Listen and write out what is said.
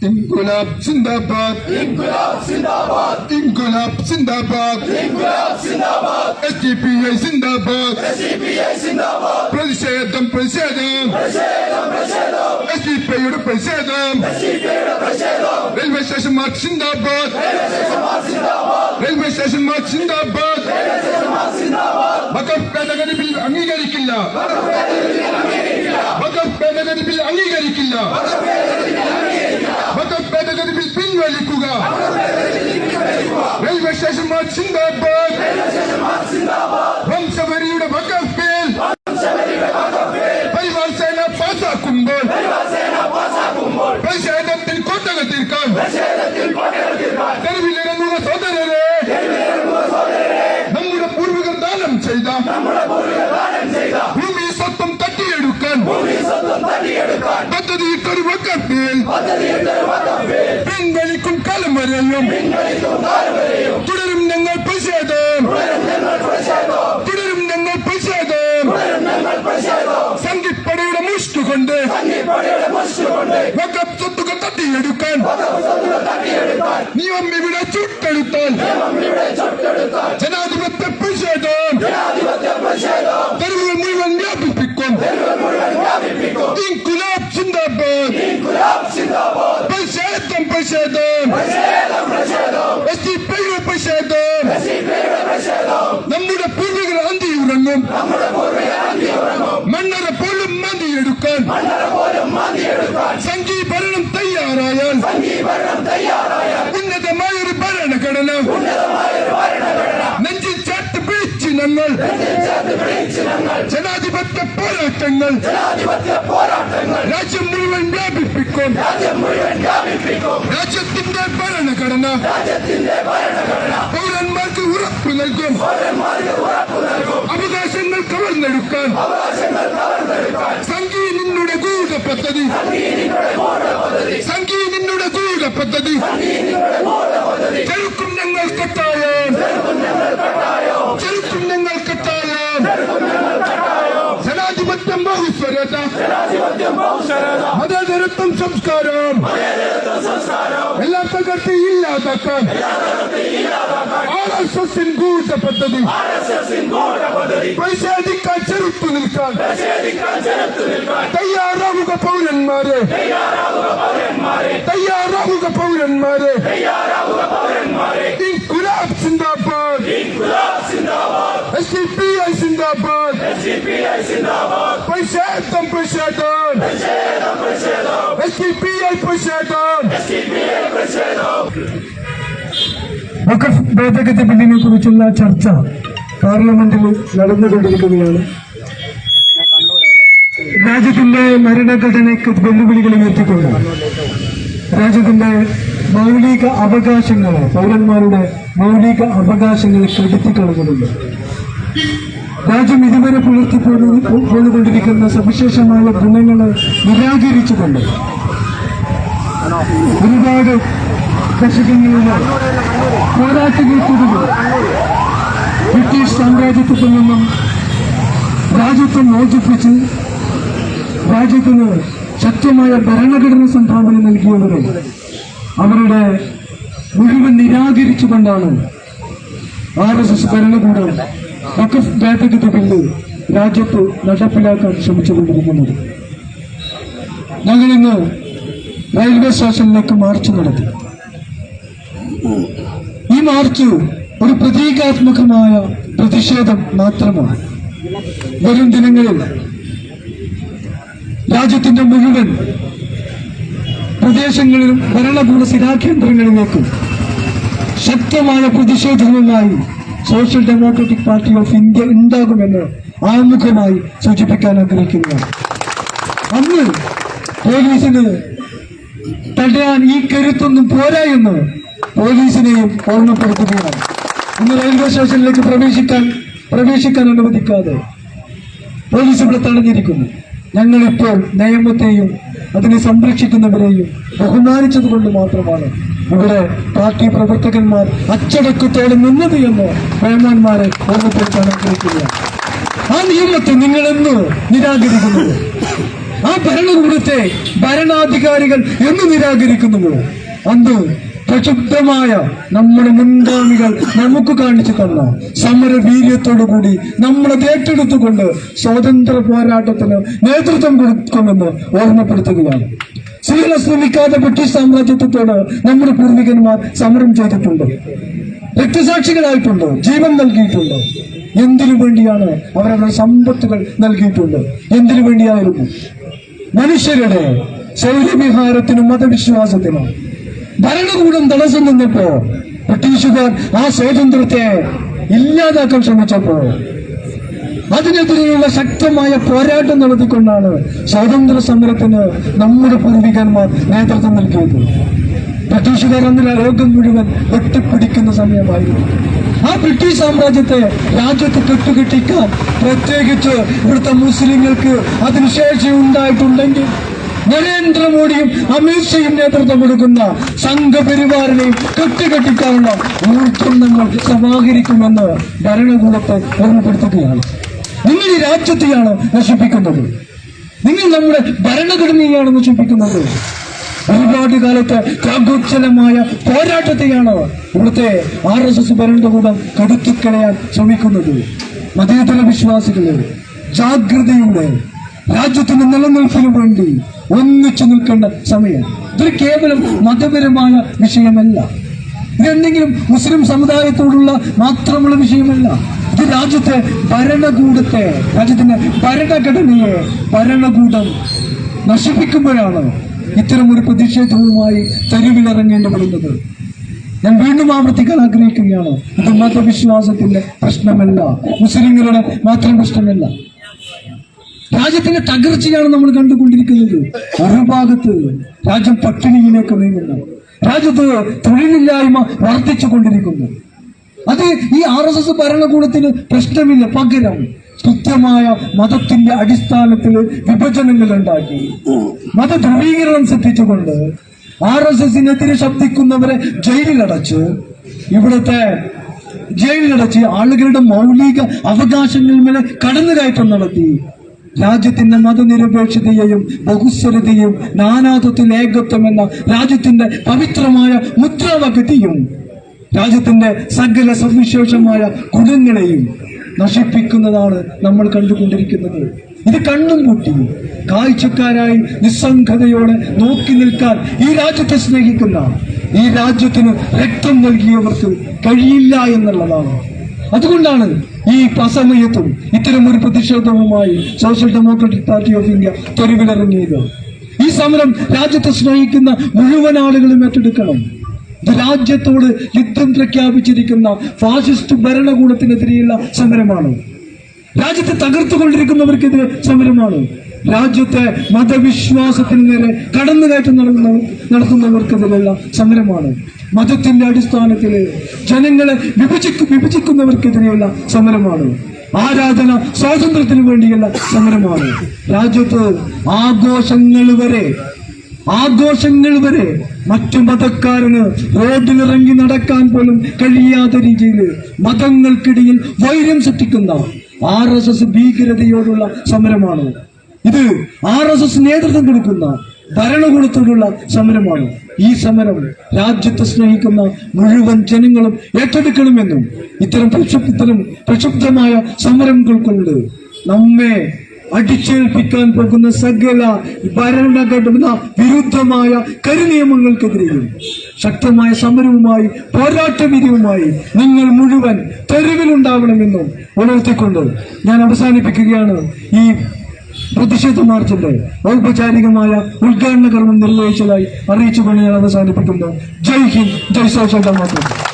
ഇൻകുലാബ് സിന്ദാബാദ് ഇൻകുലാബ് സിന്ദാബാദ് ഇൻകുലാബ് സിന്ദാബാദ് ഇൻകുലാബ് സിന്ദാബാദ് എസ് ഡി പി ഐ സിന്ദാബാദ് സിപിഐ സിന്ദാബാദ് പ്രതിഷേധം പ്രതിഷേധം പ്രതിഷേധം പ്രതിഷേധം എസ് ഡി പി ഐയുടെ പ്രതിഷേധം സിപിഐയുടെ പ്രതിഷേധം റെയിൽവേ സ്റ്റേഷൻ മാർക്ക് സിന്ദാബാദ് സിന്ദാബാദ് റെയിൽവേ സ്റ്റേഷൻ മാർക്ക് സിന്ദാബാദ് സിന്ദാബാദ് വഖഫ് ഭേദഗതി ബിൽ അംഗീകരിക്കില്ല വഖഫ് ഭേദഗതി ബിൽ അംഗീകരിക്കില്ല വഖഫ് ഭേദഗതി ബിൽ പിൻവലിക്കുക. റെയിൽവേ സ്റ്റേഷൻ സിന്ദാബാദ് വംശവരിയുടെ ബിൽ പരിവാർ സേന പാസാക്കുമ്പോൾ. പ്രതിഷേധത്തിൽ കോട്ടകൾ തീർക്കാൻ. തെരുവിലിറങ്ങുക സോദരരെ. നമ്മുടെ പൂർവികർ ദാനം ചെയ്ത. ഭൂമി സ്വത്വം തട്ടിയെടുക്കാൻ. പദ്ധതിയിട്ടൊരു വക്കത്തിൽ പിൻവലിക്കും കാലം വരെയും. തുടരും ഞങ്ങൾ പ്രതിഷേധം. തുടരും ഞങ്ങൾ പ്രതിഷേധം. സംഘിപ്പടയുടെ മുഷ്ടുകൊണ്ട്. വക്കപ്പ് സ്വത്തുകൾ തട്ടിയെടുക്കാൻ. നിയമം ഇവിടെ ചുട്ടെടുത്താൽ ജനാധിപത്യ പ്രതിഷേധം. തെരുവുകൾ മുഴുവൻ വ്യാപിപ്പിക്കും ഇൻകുലാബ് സിന്ദാബാദ് ഇൻകുലാബ് സിന്ദാബാദ് പ്രതിഷേധം പ്രതിഷേധം എസ് ഡി പിയുടെ പ്രതിഷേധം നമ്മുടെ പൂർവികർ അന്തി ഉറങ്ങും മണ്ണറ പോലും മണ്ണറ പോലും മാന്തിയെടുക്കാൻ. സംഘീഭരണം തയ്യാറായാൽ ഭരണം തയ്യാറായ ഉന്നതമായൊരു ഭരണഘടന ഉന്നതമായൊരു ഭരണഘടന നെഞ്ചിൽ ചാട്ട് പിടിച്ച് ഞങ്ങൾ ചേർത്ത് പിടിച്ച് ഞങ്ങൾ ജനാധിപത്യ പോരാട്ടങ്ങൾ ജനാധിപത്യ പോരാട്ടങ്ങൾ രാജ്യം മുഴുവൻ വ്യാപിപ്പിക്കും രാജ്യത്തിന്റെ ഭരണഘടന പൗരന്മാർക്ക് ഉറപ്പ് നൽകും അവകാശങ്ങൾ കവർന്നെടുക്കാൻ അവകാശങ്ങൾ കവർന്നെടുക്കാൻ സംഘീ നിന്നുടെ ഗൂഢ പദ്ധതി നിങ്ങളുടെ ഗൂഢ പദ്ധതി സംഘീ നിന്നുടെ ഗൂഢ പദ്ധതി നിങ്ങളുടെ ഗൂഢ പദ്ധതി ചെറുക്കും ഞങ്ങൾ കെട്ടായം ചെറുക്കും ഞങ്ങൾ കെട്ടായം ജനാധിപത്യം ബഹുസ്വരത ജനാധിപത്യം മതേതരത്വം സംസ്കാരം. എല്ലാ തകർത്തി ഇല്ലാതാക്കാൻ. ആർ എസ് എസിൻ ഗൂഢ പദ്ധതി. പ്രതിഷേധിക്കാൻ ചെറുത്തു നിൽക്കാൻ. തയ്യാറാവുക പൗരന്മാരെ. തയ്യാറാവുക പൗരന്മാരെ. ഇൻകുലാബ് സിന്ദാബാദ്. സിന്ദാബാദ്. എസ് ഡി പി ഐ സിന്ദാബാദ്. സിന്ദാബാദ് എസ് ഡി പി ഐ പ്രതിഷേധം പ്രതിഷേധം വഖഫ് ഭേദഗതി ബില്ലിനെ കുറിച്ചുള്ള ചർച്ച പാർലമെന്റിൽ നടന്നുകൊണ്ടിരിക്കുകയാണ്. രാജ്യത്തിന്റെ ഭരണഘടനയ്ക്ക് വെല്ലുവിളികൾ ഉയർത്തിക്കൊണ്ട് രാജ്യത്തിന്റെ മൗലിക അവകാശങ്ങളെ പൗരന്മാരുടെ മൗലിക അവകാശങ്ങളെ കെടുത്തിക്കളഞ്ഞിട്ടുണ്ട് രാജ്യം ഇതുവരെ പുലർത്തി പോയിക്കൊണ്ടിരിക്കുന്ന സവിശേഷമായ ഗുണങ്ങളെ നിരാകരിച്ചുകൊണ്ട് ഒരുപാട് ദശകങ്ങളുടെ പോരാട്ടങ്ങൾക്കൊടുവിൽ ബ്രിട്ടീഷ് സാമ്രാജ്യത്വത്തിൽ നിന്നും രാജ്യത്തെ മോചിപ്പിച്ച് രാജ്യത്തിന് ശക്തമായ ഭരണഘടന സംഭാവന നൽകിയവരെ അവരുടെ മുഴുവൻ നിരാകരിച്ചുകൊണ്ടാണ് ആർ എസ് എസ് ഭരണകൂടം വഖഫ് ഭേദഗതി ബില്ല് രാജ്യത്ത് നടപ്പിലാക്കാൻ ശ്രമിച്ചുകൊണ്ടിരിക്കുന്നത്. ഞങ്ങളിന്ന് റെയിൽവേ സ്റ്റേഷനിലേക്ക് മാർച്ച് നടത്തി. ഈ മാർച്ച് ഒരു പ്രതീകാത്മകമായ പ്രതിഷേധം മാത്രമാണ്. വരും ദിനങ്ങളിൽ രാജ്യത്തിന്റെ മുഴുവൻ പ്രദേശങ്ങളിലും ഭരണകൂട സ്ഥിരാകേന്ദ്രങ്ങളിലേക്കും ശക്തമായ പ്രതിഷേധവുമായി social democratic party of India ഉണ്ടാകുമെന്ന് ആമുഖമായി സൂചിപ്പിക്കാൻ ആഗ്രഹിക്കുന്നു. അന്ന് പോലീസിന് തടയാൻ ഈ കരുത്തൊന്നും പോരാ എന്ന് പോലീസിനെയും ഓർമ്മപ്പെടുത്തുകയാണ്. ഇന്ന് റെയിൽവേ സ്റ്റേഷനിലേക്ക് പ്രവേശിക്കാൻ പ്രവേശിക്കാൻ അനുവദിക്കാതെ പോലീസ് ഇവിടെ തടഞ്ഞിരിക്കുന്നു. ഞങ്ങളിപ്പോൾ നിയമത്തെയും അതിനെ സംരക്ഷിക്കുന്നവരെയും ബഹുമാനിച്ചത് കൊണ്ട് മാത്രമാണ് ഇവിടെ പാർട്ടി പ്രവർത്തകന്മാർ അച്ചടക്കത്തോടെ നിന്നത് എന്ന് വേമാന്മാരെ ഓർമ്മപ്പെടുത്താൻ ആഗ്രഹിക്കുകയാണ് ആ നിയമത്തെ നിങ്ങളെന്ന് നിരാകരിക്കുന്നത് ആ ഭരണകൂടത്തെ ഭരണാധികാരികൾ എന്ന് നിരാകരിക്കുന്നുവോ അന്ന് പ്രക്ഷുബ്ധമായ നമ്മുടെ മുൻഗാമികൾ നമുക്ക് കാണിച്ചു തന്ന സമര വീര്യത്തോടു കൂടി നമ്മളെ ഏറ്റെടുത്തുകൊണ്ട് സ്വാതന്ത്ര്യ പോരാട്ടത്തിന് നേതൃത്വം കൊടുക്കുമെന്ന് ഓർമ്മപ്പെടുത്തുകയാണ്. സ്ത്രീകളെ ശ്രമിക്കാതെ ബ്രിട്ടീഷ് സാമ്രാജ്യത്വത്തോട് നമ്മുടെ പൂർവികന്മാർ സമരം ചെയ്തിട്ടുണ്ട്. രക്തസാക്ഷികളായിട്ടുണ്ട് ജീവൻ നൽകിയിട്ടുണ്ട്. എന്തിനു വേണ്ടിയാണ് അവരവരുടെ സമ്പത്തുകൾ നൽകിയിട്ടുണ്ട്? എന്തിനു വേണ്ടിയായിരുന്നു? മനുഷ്യരുടെ ശൗര്യവിഹാരത്തിനും മതവിശ്വാസത്തിനും ഭരണകൂടം തടസ്സം നിന്നപ്പോ ബ്രിട്ടീഷുകാർ ആ സ്വാതന്ത്ര്യത്തെ ഇല്ലാതാക്കാൻ ശ്രമിച്ചപ്പോ അതിനെതിരെയുള്ള ശക്തമായ പോരാട്ടം നടത്തിക്കൊണ്ടാണ് സ്വാതന്ത്ര്യ സമരത്തിന് നമ്മുടെ പൂർവികന്മാർ നേതൃത്വം നൽകിയത്. ബ്രിട്ടീഷുകാർ അന്ന് ലോകം മുഴുവൻ വെട്ടിപ്പിടിക്കുന്ന സമയമായിരുന്നു. ആ ബ്രിട്ടീഷ് സാമ്രാജ്യത്തെ രാജ്യത്ത് കെട്ടുകെട്ടിക്കാൻ പ്രത്യേകിച്ച് ഇവിടുത്തെ മുസ്ലിങ്ങൾക്ക് അതിനുശേഷം ഉണ്ടായിട്ടുണ്ടെങ്കിൽ നരേന്ദ്രമോദിയും അമിത്ഷയും നേതൃത്വം കൊടുക്കുന്ന സംഘപരിവാറിനെയും കെട്ടുകെട്ടിക്കാനുള്ള ഊർജം നമ്മൾ സമാഹരിക്കുമെന്ന് ഭരണകൂടത്തെ ഓർമ്മപ്പെടുത്തുകയാണ്. നിങ്ങൾ ഈ രാജ്യത്തെയാണ് നശിപ്പിക്കുന്നത്. നിങ്ങൾ നമ്മുടെ ഭരണഘടനയാണ് നശിപ്പിക്കുന്നത് ഒരുപാട് കാലത്തെ ത്യാഗോജ്ജലമായ പോരാട്ടത്തെയാണ് ഇവിടുത്തെ ആർ എസ് എസ് ഭരണകൂടം കടുത്തിക്കളയാൻ ശ്രമിക്കുന്നത്. മതേതര വിശ്വാസികളെ ജാഗ്രതയുടെ രാജ്യത്തിന്റെ നിലനിൽപ്പിന് വേണ്ടി ഒന്നിച്ചു നിൽക്കേണ്ട സമയം. ഇത് കേവലം മതപരമായ വിഷയമല്ല. ഇതെന്തെങ്കിലും മുസ്ലിം സമുദായത്തോടുള്ള മാത്രമുള്ള വിഷയമല്ല. രാജ്യത്തെ ഭരണകൂടത്തെ രാജ്യത്തിന്റെ ഭരണഘടനയെ ഭരണകൂടം നശിപ്പിക്കുമ്പോഴാണ് ഇത്തരം ഒരു പ്രതിഷേധവുമായി തെരുവിലിറങ്ങേണ്ടി വരുന്നത് ഞാൻ വീണ്ടും ആവർത്തിക്കാൻ ആഗ്രഹിക്കുകയാണ്. ഇത് മതവിശ്വാസത്തിന്റെ പ്രശ്നമല്ല. മുസ്ലിങ്ങളുടെ മാത്രം പ്രശ്നമല്ല. രാജ്യത്തിന്റെ തകർച്ചയാണ് നമ്മൾ കണ്ടുകൊണ്ടിരിക്കുന്നത്. ഒരു ഭാഗത്ത് രാജ്യം പട്ടിണിയിലേക്ക് നീങ്ങുന്നു. രാജ്യത്ത് തൊഴിലില്ലായ്മ വർദ്ധിച്ചു കൊണ്ടിരിക്കുന്നു അത് ഈ ആർ എസ് എസ് ഭരണകൂടത്തിന് പ്രശ്നമില്ല പകരം കൃത്യമായ മതത്തിന്റെ അടിസ്ഥാനത്തിൽ വിഭജനങ്ങൾ ഉണ്ടാക്കി മത ധ്രുവീകരണം സൃഷ്ടിച്ചുകൊണ്ട് ആർ എസ് എസിനെതിരെ ശബ്ദിക്കുന്നവരെ ജയിലിലടച്ച്. ഇവിടുത്തെ ജയിലിലടച്ച് ആളുകളുടെ മൗലിക അവകാശങ്ങൾ മേലെ കടന്നുകയറ്റം നടത്തി. രാജ്യത്തിന്റെ മതനിരപേക്ഷതയെയും ബഹുസ്വരതയും നാനാത്വത്തിൽ ഏകത്വം എന്ന രാജ്യത്തിന്റെ പവിത്രമായ മുദ്രാവാക്യത്തെയും രാജ്യത്തിന്റെ സകല സവിശേഷമായ ഗുണങ്ങളെയും നശിപ്പിക്കുന്നതാണ് നമ്മൾ കണ്ടുകൊണ്ടിരിക്കുന്നത്. ഇത് കണ്ണും കൂട്ടി കാഴ്ചക്കാരായി നിസ്സംഗതയോടെ നോക്കി നിൽക്കാൻ ഈ രാജ്യത്തെ സ്നേഹിക്കുന്ന ഈ രാജ്യത്തിന് രക്തം നൽകിയവർക്ക് കഴിയില്ല എന്നുള്ളതാണ്. അതുകൊണ്ടാണ് ഈ അസമയത്തും ഇത്തരം ഒരു പ്രതിഷേധവുമായി social democratic party of India തെരുവിലിറങ്ങിയത്. ഈ സമരം രാജ്യത്തെ സ്നേഹിക്കുന്ന മുഴുവൻ ആളുകളും ഏറ്റെടുക്കണം. രാജ്യത്തോട് യുദ്ധം പ്രഖ്യാപിച്ചിരിക്കുന്ന ഫാസിസ്റ്റ് ഭരണകൂടത്തിനെതിരെയുള്ള സമരമാണ്. രാജ്യത്തെ തകർത്തുകൊണ്ടിരിക്കുന്നവർക്കെതിരെ സമരമാണ്. രാജ്യത്തെ മതവിശ്വാസത്തിന് നേരെ കടന്നുകയറ്റം നടന്ന നടത്തുന്നവർക്കെതിരെയുള്ള സമരമാണ്. മതത്തിന്റെ അടിസ്ഥാനത്തിൽ ജനങ്ങളെ വിഭജിക്കു വിഭജിക്കുന്നവർക്കെതിരെയുള്ള സമരമാണ്. ആരാധന സ്വാതന്ത്ര്യത്തിന് വേണ്ടിയുള്ള സമരമാണ്. രാജ്യത്ത് ആഘോഷങ്ങൾ വരെ ആഘോഷങ്ങൾ വരെ മറ്റു മതക്കാരന് റോഡിലിറങ്ങി നടക്കാൻ പോലും കഴിയാത്ത രീതിയിൽ മതങ്ങൾക്കിടയിൽ വൈരം സൃഷ്ടിക്കുന്ന ആർ എസ് എസ് ഭീകരതയോടുള്ള സമരമാണ്. ഇത് ആർ എസ് എസ് നേതൃത്വം കൊടുക്കുന്ന ഭരണകൂടത്തോടുള്ള സമരമാണ്. ഈ സമരം രാജ്യത്തെ സ്നേഹിക്കുന്ന മുഴുവൻ ജനങ്ങളും ഏറ്റെടുക്കണമെന്നും ഇത്തരം പ്രക്ഷുബ്ധനും പ്രക്ഷുബ്ധമായ സമരങ്ങൾ കൊണ്ട് നമ്മെ അടിച്ചേൽപ്പിക്കാൻ പോകുന്ന സകല ഭരണഘടന വിരുദ്ധമായ കരുനിയമങ്ങൾക്കെതിരെയും ശക്തമായ സമരവുമായി പോരാട്ടവിധിയുമായി നിങ്ങൾ മുഴുവൻ തെരുവിലുണ്ടാവണമെന്നും ഉണർത്തിക്കൊണ്ട് ഞാൻ അവസാനിപ്പിക്കുകയാണ് ഈ പ്രതിഷേധ മാർച്ചിന്റെ ഔപചാരികമായ ഉദ്ഘാടന കർമ്മം നിർവഹിച്ചതായി അറിയിച്ചുകൊണ്ട് ഞാൻ അവസാനിപ്പിക്കുന്നു. ജയ് ഹിന്ദ് ജയ് സോഷ്യൽ ഡെമോക്രസി.